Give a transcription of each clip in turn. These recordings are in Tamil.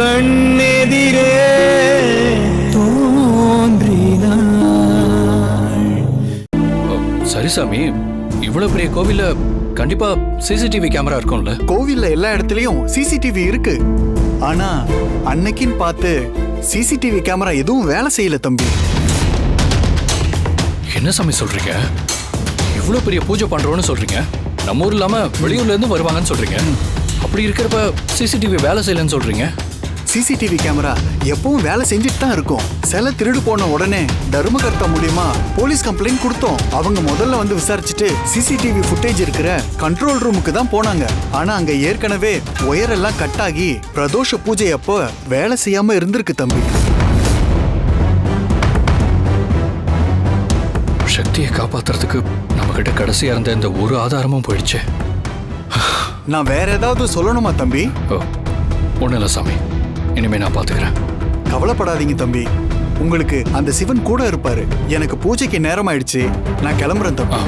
கண்ணெதிரே சரி சாமி. இவ்வளவு பெரிய கோவில்ல கண்டிப்பா சிசிடிவி கேமரா இருக்கும்ல? கோவில்ல எல்லா இடத்துலயும் சிசிடிவி இருக்கு. ஆனா அன்னைக்குன்னு பார்த்து சிசிடிவி கேமரா எதுவும் வேலை செய்யல தம்பி. என்ன சாமி சொல்றீங்க? இவ்வளவு பெரிய பூஜை பண்றோம்னு சொல்றீங்க. நம்ம ஊர் இல்லாம வெளியூர்ல இருந்து வருவாங்கன்னு சொல்றீங்க. அப்படி இருக்கிறப்ப சிசிடிவி வேலை செய்யலன்னு சொல்றீங்க. சிசிடிவி கேமரா எப்பவும் வேலை செஞ்சுட்டு தான் இருக்கும். சில திருடு போன உடனே தர்மகர்த்தா மூலியமா போலீஸ் கம்ப்ளைண்ட் கொடுத்தோம். அவங்க முதல்ல வந்து விசாரிச்சுட்டு சிசிடிவி ஃபுட்டேஜ் இருக்கிற கண்ட்ரோல் ரூமுக்கு தான் போனாங்க. ஆனா அங்க ஏற்கனவே ஒயர் எல்லாம் கட் ஆகி பிரதோஷ பூஜை அப்போ வேலை செய்யாம இருந்திருக்கு தம்பி. சக்தியை காப்பாத்துறதுக்கு நம்ம கிட்ட கடைசியா இருந்த இந்த ஒரு ஆதாரமும் போயிடுச்சு. நான் வேற ஏதாவது சொல்லணுமா தம்பி? ஒன்றும் இல்லை சாமி. இனிமே நான் பாத்துக்கிறேன். கவலைப்படாதீங்க தம்பி. உங்களுக்கு அந்த சிவன் கூட இருப்பாரு. எனக்கு பூஜைக்கு நேரம் ஆயிடுச்சு. நான் கிளம்புறேன் தம்பி.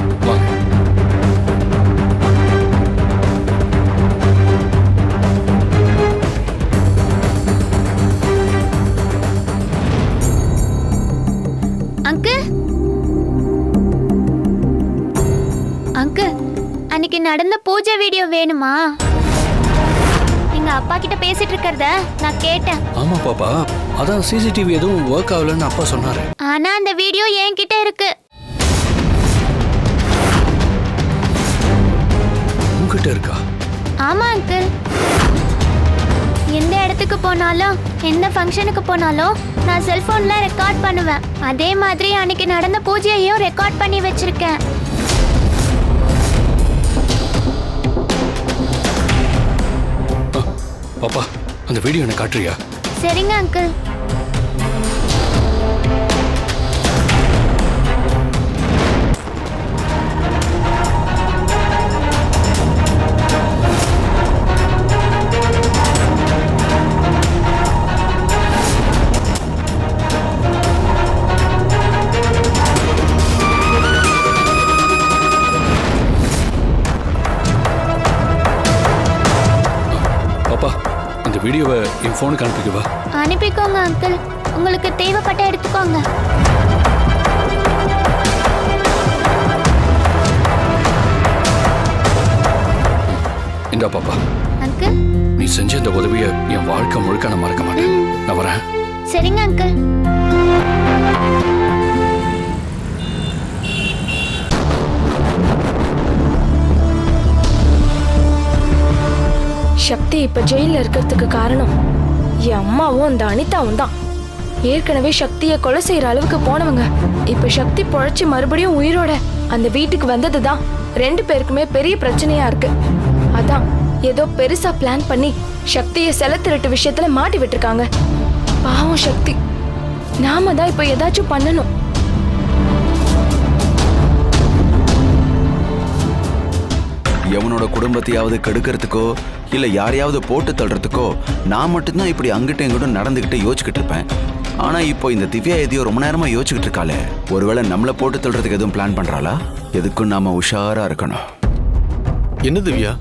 அங்கிள் அங்கிள் அன்னைக்கு நடந்த பூஜை வீடியோ வேணுமா? அப்பா கிட்ட பேசிட்டு இருக்கிறத நான் கேட்டேன். ஆமா பாப்பா அதான் சிசிடிவி எதுவும் ஒர்க் ஆகலன்னு அப்பா சொன்னாரு. ஆனா அந்த வீடியோ என்கிட்ட இருக்கு. உங்ககிட்ட இருக்கா? ஆமா அங்கிள் எந்த இடத்துக்கு போனாலும் எந்த ஃபங்க்ஷனுக்கு போனாலும் நான் செல்போன்ல ரெக்கார்ட் பண்ணுவேன். அதே மாதிரி அன்னைக்கு நடந்த பூஜையையும் ரெக்கார்ட் பண்ணி வச்சிருக்கேன். பாப்பா அந்த வீடியோ எனக்கு காட்டுறியா? சரிங்க அங்கிள் இந்த வீடியோவை என் ஃபோனுக்கு அனுப்பிக்கவா? அனுப்பிக்கோங்க அங்கிள் உங்களுக்கு தேவைப்பட்ட எடுத்துக்கோங்க. இந்தா பாப்பா. அங்கிள் நீ செஞ்ச இந்த உதவியை என் வாழ்க்கை முழுக்க நான் மறக்க மாட்டேன். நான் வரேன். சரிங்க அங்கிள் இப்ப ஜெயில இருக்கிறதுக்கு காரணம் என் அம்மாவும் அந்த அனிதாவும் தான். ஏற்கனவே சக்தியை கொலை செய்யற அளவுக்கு போனவங்க. இப்ப சக்தி பொழைச்சி மறுபடியும் உயிரோட அந்த வீட்டுக்கு வந்தது தான் ரெண்டு பேருக்குமே பெரிய பிரச்சனையா இருக்கு. அதான் ஏதோ பெருசா பிளான் பண்ணி சக்தியை செல திருட்டு விஷயத்துல மாட்டி விட்டுருக்காங்க. பாவம் சக்தி. நாம தான் இப்ப ஏதாச்சும் பண்ணணும். எவனோட குடும்பத்தையாவது கெடுக்கிறதுக்கோ இல்ல யாரையாவது போட்டு தள்ளுறதுக்கோ நான் மட்டும்தான் இப்படி அங்கிட்டும் இங்கிட்டும் நடந்துகிட்டு யோசிச்சுக்கிட்டு இருப்பேன். ஆனா இப்போ இந்த திவ்யா எதையோ ரொம்ப நேரமா யோசிச்சுக்கிட்டு இருக்காளே. ஒருவேளை நம்மளை போட்டு தள்ளுறதுக்கு எதுவும் பிளான் பண்றாளா? எதுக்கும் நாம உஷாரா இருக்கணும். என்ன திவ்யா?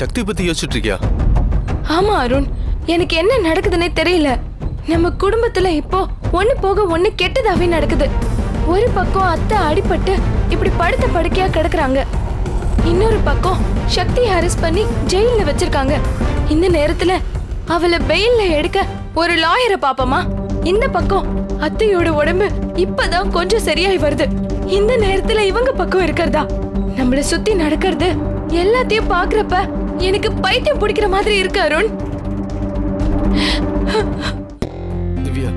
சக்தி பத்தி யோசிச்சுட்டு இருக்கியா? ஆமா அருண். எனக்கு என்ன நடக்குதுன்னே தெரியல. நம்ம குடும்பத்துல இப்போ ஒண்ணு போக ஒண்ணு கெட்டதாவே நடக்குது. ஒரு பக்கம் அத்தை அடிபட்டு இப்படி படுத்த படுக்கையா கிடக்குறாங்க. இன்னொரு பக்கம் சக்தியை அரெஸ்ட் பண்ணி ஜெயில வச்சிருக்காங்க. இந்த நேரத்துல அவளை பெயில்ல எடுக்க ஒரு லாயரை பாப்பமா இந்த பக்கம் அத்தையோட உடம்பு இப்பதான் கொஞ்சம் சரியாய் வருது. இந்த நேரத்துல இவங்க பக்கம் இருக்கிறதா? நம்மள சுத்தி நடக்கிறது எல்லாத்தையும் பாக்குறப்ப எனக்கு பைத்தியம் பிடிக்கிற மாதிரி இருக்கு அருண். திவ்யா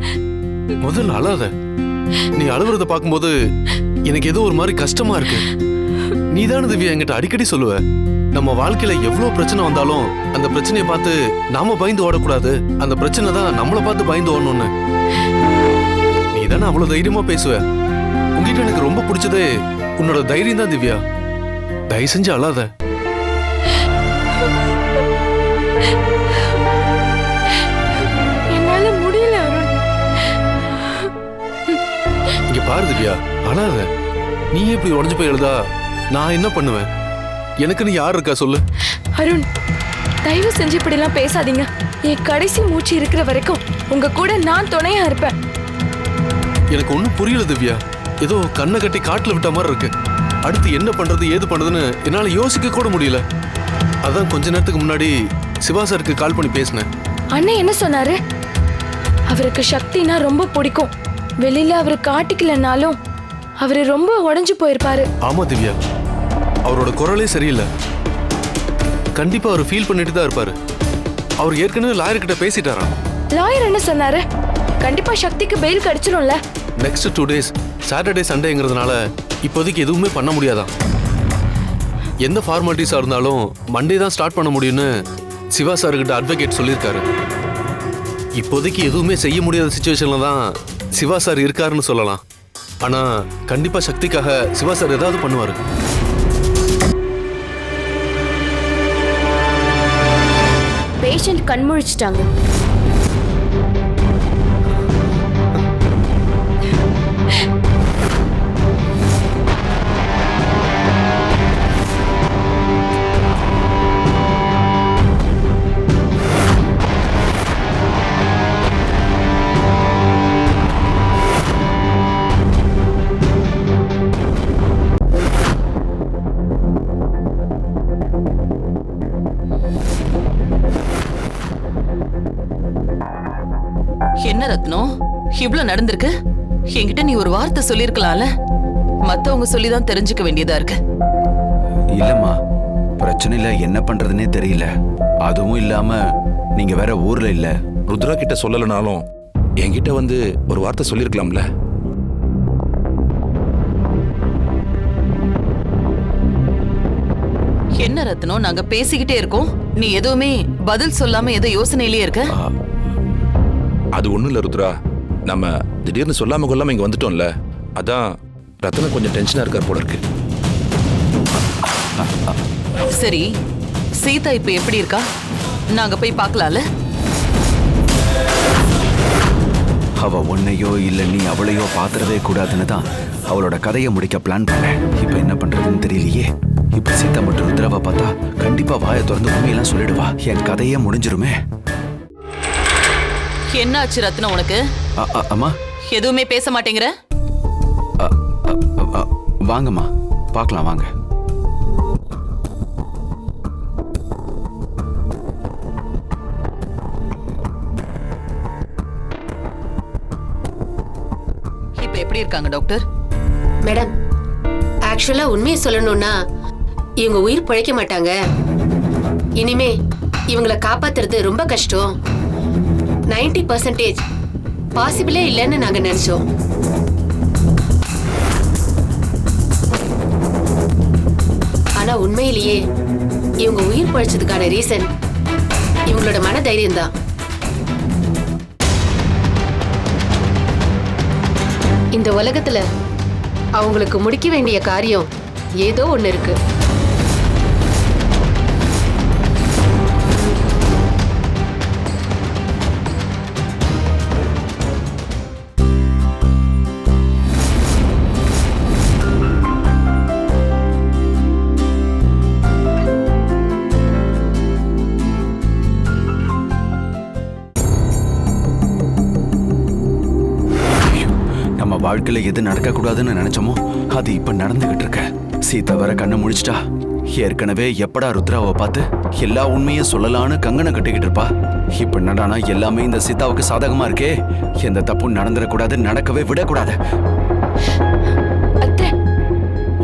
முதல்ல அழாத. நீ அழுகுறத பாக்கும்போது எனக்கு ஏதோ ஒரு மாதிரி கஷ்டமா இருக்கு. நீ தானே திவ்யா என்கிட்ட அடிக்கடி சொல்லுவ? நம்ம வாழ்க்கையில எவ்வளவு பிரச்சனை வந்தாலும் அந்த பிரச்சனையை பார்த்து நாம பயந்து ஓடக்கூடாது. அந்த பிரச்சனை தான் நம்மளை பார்த்து பயந்து ஓடணும்னு. நீ தானே அவ்வளவு தைரியமா பேசுவ? உங்ககிட்ட எனக்கு ரொம்ப பிடிச்சதே உன்னோட தைரியம் தான் திவ்யா. தயவு செஞ்சு அழாத. என்னால முடியல அருண். இங்க பாரு திவ்யா அழாத. நீ இப்படி உடஞ்சு போய் எழுதா. நான் என்ன பண்ணுவேன்? எனக்குன்னு யார் இருக்கா சொல்லு? அருண் தயவு செஞ்சு இப்படி எல்லாம் பேசாதீங்க. என் கடைசி மூச்சு இருக்கிற வரைக்கும் உங்க கூட நான் துணையா இருப்பேன். எனக்கு ஒன்றும் புரியல திவ்யா. ஏதோ கண்ணை கட்டி காட்டுல விட்ட மாதிரி இருக்கு. அடுத்து என்ன பண்றது ஏது பண்றதுன்னு என்னால யோசிக்க கூட முடியல. அதான் கொஞ்ச நேரத்துக்கு முன்னாடி சிவா சாருக்கு கால் பண்ணி பேசினேன். அண்ணன் என்ன சொன்னாரு? அவருக்கு சக்தினா ரொம்ப பிடிக்கும். வெளியில அவரு காட்டிக்கலனாலும் அவரு ரொம்ப உடைஞ்சு போயிருப்பாரு. ஆமா திவ்யா. அவரோட குரலே சரியில்லை. கண்டிப்பா அவர் ஃபீல் பண்ணிட்டு தான் இருப்பாரு. அவர் ஏற்கனவே லாயர் கிட்ட பேசிட்டாராம். லாயர் என்ன சொன்னாரு? கண்டிப்பா சக்திக்கு பெயில் கிடைச்சிரும்ல. நெக்ஸ்ட் டூ டேஸ் சாட்டர்டே சண்டேங்கிறதுனால இப்போதைக்கு எதுவுமே பண்ண முடியாதாம். எந்த ஃபார்மாலிட்டிஸாக இருந்தாலும் மண்டே தான் ஸ்டார்ட் பண்ண முடியும்னு சிவா சார்கிட்ட அட்வொகேட் சொல்லியிருக்காரு. இப்போதைக்கு எதுவுமே செய்ய முடியாத சுச்சுவேஷன்ல தான் சிவா சார் இருக்காருன்னு சொல்லலாம். ஆனா கண்டிப்பா சக்திக்காக சிவா சார் ஏதாவது பண்ணுவாரு. பேஷண்ட் கண்முழிச்சிட்டாங்க. இவ்ளோ நடந்திருக்கு? என்கிட்ட நீ ஒரு வார்த்தை சொல்லிருக்கலாம்ல மத்தவங்க சொல்லி தான் தெரிஞ்சுக்க வேண்டியதா இருக்கு. இல்லம்மா பிரச்சனையில என்ன பண்றதுனே தெரியல. அதுவும் இல்லாம நீங்க வேற ஊர்ல இல்ல. ருத்ரா கிட்ட சொல்லலைனாலும் என்கிட்ட வந்து ஒரு வார்த்தை சொல்லியிருக்கலாம்ல? என்ன ரத்னம் நாங்க பேசிக்கிட்டே இருக்கோம். நீ எதுவுமே பதில் சொல்லாம ஏதோ யோசனையிலேயே இருக்க? அது ஒண்ணும் இல்ல ருத்ரா. நம்ம திடீர்னு சொல்லாம கொள்ளாம இங்க வந்துட்டோம்ல அதான் ரத்தன கொஞ்சம் டென்ஷனா இருக்கார் போல இருக்கு. சரி சீதா இப்ப எப்படி இருக்கா? நாங்க போய் பார்க்கலாம்ல? அவ உன்னையோ இல்ல நீ அவளையோ பாத்துறதே கூடாதுன்னு தான் அவளோட கதையை முடிக்க பிளான் பண்ணேன். இப்ப என்ன பண்றதுன்னு தெரியலையே. இப்ப சீதா மற்றும் ருத்ராவை பார்த்தா கண்டிப்பா வாயை திறந்து உண்மையெல்லாம் சொல்லிடுவா. என் கதையே முடிஞ்சிருமே. என்னாச்சு ரத்னம் உனக்கு? அம்மா? எதுவுமே பேச மாட்டேங்கிற? வாங்கம்மா. பார்க்கலாம் வாங்க. இப்ப எப்படி இருக்காங்க டாக்டர்? மேடம் ஆக்சுவலா உண்மையை சொல்லணும்னா இவங்க உயிர் பிழைக்க மாட்டாங்க. இனிமே இவங்களை காப்பாத்துறது ரொம்ப கஷ்டம். 90% பர்சன்டேஜ். பாசிபிளே இல்லைன்னு நாங்கள் நினச்சோம். ஆனால் உண்மையிலேயே இவங்க உயிர் பழைச்சதுக்கான ரீசன் இவங்களோட மன தைரியம் தான். இந்த உலகத்துல அவங்களுக்கு முடிக்க வேண்டிய காரியம் ஏதோ ஒன்று இருக்குது நம்ம வாழ்க்கையில எது நடக்க கூடாதுன்னு நினைச்சோமோ அது இப்ப நடந்துகிட்டு இருக்க. சீதா வர கண்ணை முடிச்சிட்டா. ஏற்கனவே எப்படா ருத்ராவை பார்த்து எல்லா உண்மையும் சொல்லலான்னு கங்கனை கட்டிக்கிட்டு இருப்பா. இப்ப என்னடானா எல்லாமே இந்த சீதாவுக்கு சாதகமா இருக்கே? எந்த தப்பும் நடந்துடக்கூடாது நடக்கவே விடக்கூடாது.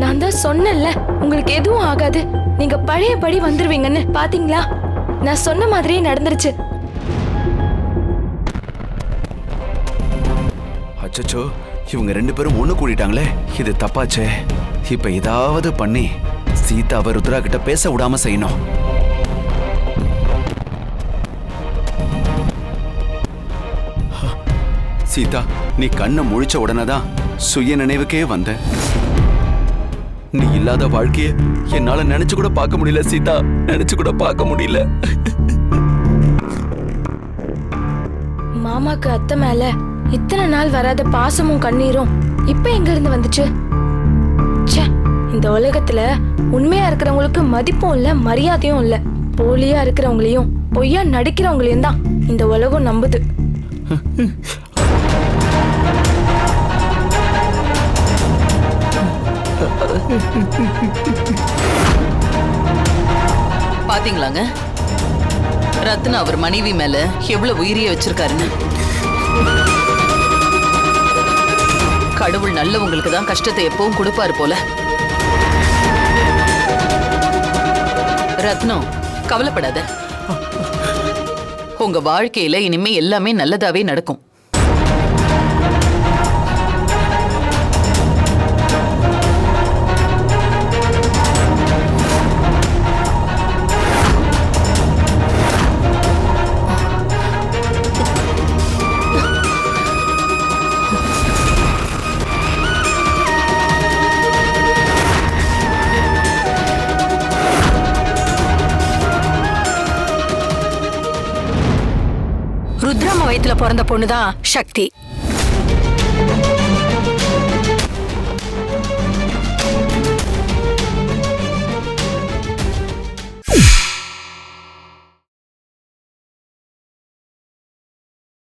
நான் தான் சொன்னேன்ல உங்களுக்கு எதுவும் ஆகாது. நீங்க பழையபடி வந்துருவீங்கன்னு பாத்தீங்களா? நான் சொன்ன மாதிரியே நடந்துருச்சு. அச்சச்சோ இவங்க ரெண்டு பேரும் ஒண்ணு கூடிட்டாங்களே? இது தப்பாச்சே. இப்ப ஏதாவது பண்ணி சீதாவை ருத்ரா கிட்ட பேச விடாம செய்யணும். சீதா நீ கண்ணை முழிச்ச உடனே தான் சுய நினைவுக்கே வந்த. நீ இல்லாத வாழ்க்கைய என்னால நினைச்சு கூட பார்க்க முடியல சீதா. நினைச்சு கூட பார்க்க முடியல. மாமாக்கு அத்தை மேல இத்தனை நாள் வராத பாசமும் கண்ணீரும் இப்ப எங்க இருந்து வந்துச்சு? ச்சே இந்த உலகத்துல உண்மையா இருக்கிறவங்களுக்கு மதிப்பும் இல்ல மரியாதையும் இல்ல. போலியா இருக்கிறவங்களையும் பொய்யா நடிக்கிறவங்களையும் தான் இந்த உலகம் நம்புது. பாத்தீங்களாங்க? ரத்னா அவர் மனைவி மேல எவ்வளவு உயிரிய வச்சிருக்காருன்னு? கடவுள் நல்லவங்களுக்கு தான் கஷ்டத்தை எப்பவும் கொடுப்பாரு போல. ரத்னம் கவலைப்படாத. உங்க வாழ்க்கையில இனிமே எல்லாமே நல்லதாவே நடக்கும். வயித்துல பிறந்த பொண்ணுதான் சக்தி.